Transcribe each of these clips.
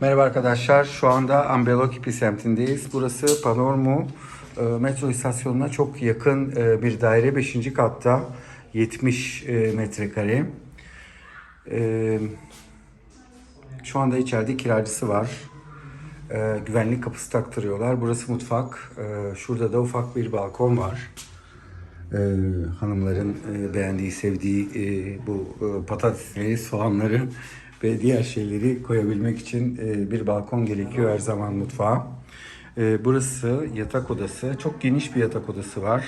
Merhaba arkadaşlar. Şu anda Ambelokipi semtindeyiz. Burası Panormu e, metro istasyonuna çok yakın e, bir daire. 5. katta 70 e, metrekare. E, Şu anda içeride kiracısı var. E, Güvenlik kapısı taktırıyorlar. Burası mutfak. E, Şurada da ufak bir balkon var. E, hanımların e, beğendiği, sevdiği e, bu e, patatesleri, soğanları ve diğer şeyleri koyabilmek için e, bir balkon gerekiyor her zaman mutfağa. E, burası yatak odası. Çok geniş bir yatak odası var.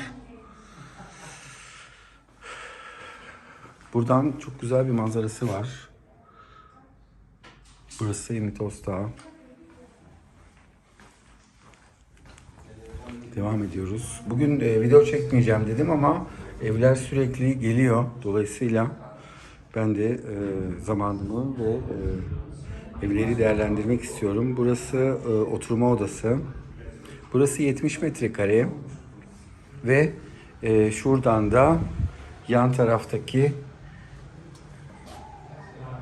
Buradan çok güzel bir manzarası var. Burası İmitos Dağı. Devam ediyoruz. Bugün e, video çekmeyeceğim dedim ama evler sürekli geliyor. Dolayısıyla ben de e, zamanımı ve e, evleri değerlendirmek istiyorum. Burası e, oturma odası. Burası 70 metrekare ve e, şuradan da yan taraftaki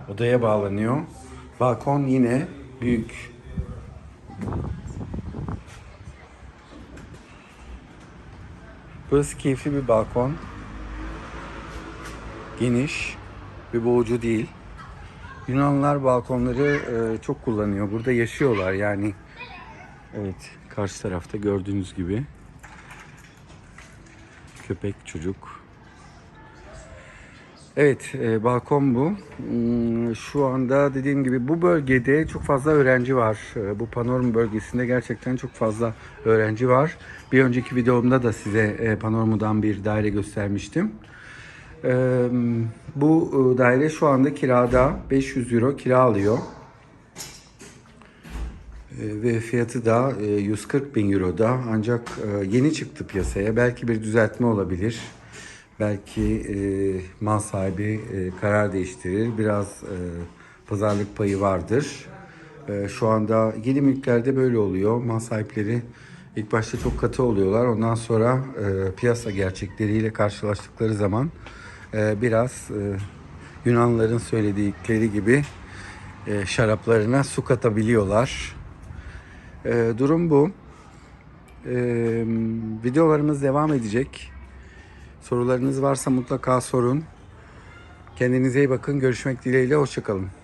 odaya bağlanıyor. Balkon yine büyük. Burası keyifli bir balkon. Geniş ve boğucu değil. Yunanlılar balkonları e, çok kullanıyor. Burada yaşıyorlar yani. Evet, karşı tarafta gördüğünüz gibi. Köpek, çocuk. Evet, e, balkon bu. Hmm, Şu anda dediğim gibi bu bölgede çok fazla öğrenci var. E, Bu Panorama bölgesinde gerçekten çok fazla öğrenci var. Bir önceki videomda da size e, Panorama'dan bir daire göstermiştim. Bu e, daire şu anda kirada 500 euro kira alıyor. Ve fiyatı da e, 140 bin euroda ancak yeni çıktı piyasaya. Belki bir düzeltme olabilir. Belki mal sahibi karar değiştirir. Biraz pazarlık payı vardır. Şu anda yeni mülklerde böyle oluyor. Mal sahipleri ilk başta çok katı oluyorlar. Ondan sonra piyasa gerçekleriyle karşılaştıkları zaman biraz e, Yunanlıların söyledikleri gibi e, şaraplarına su katabiliyorlar. E, durum bu. E, videolarımız devam edecek. Sorularınız varsa mutlaka sorun. Kendinize iyi bakın. Görüşmek dileğiyle. Hoşçakalın.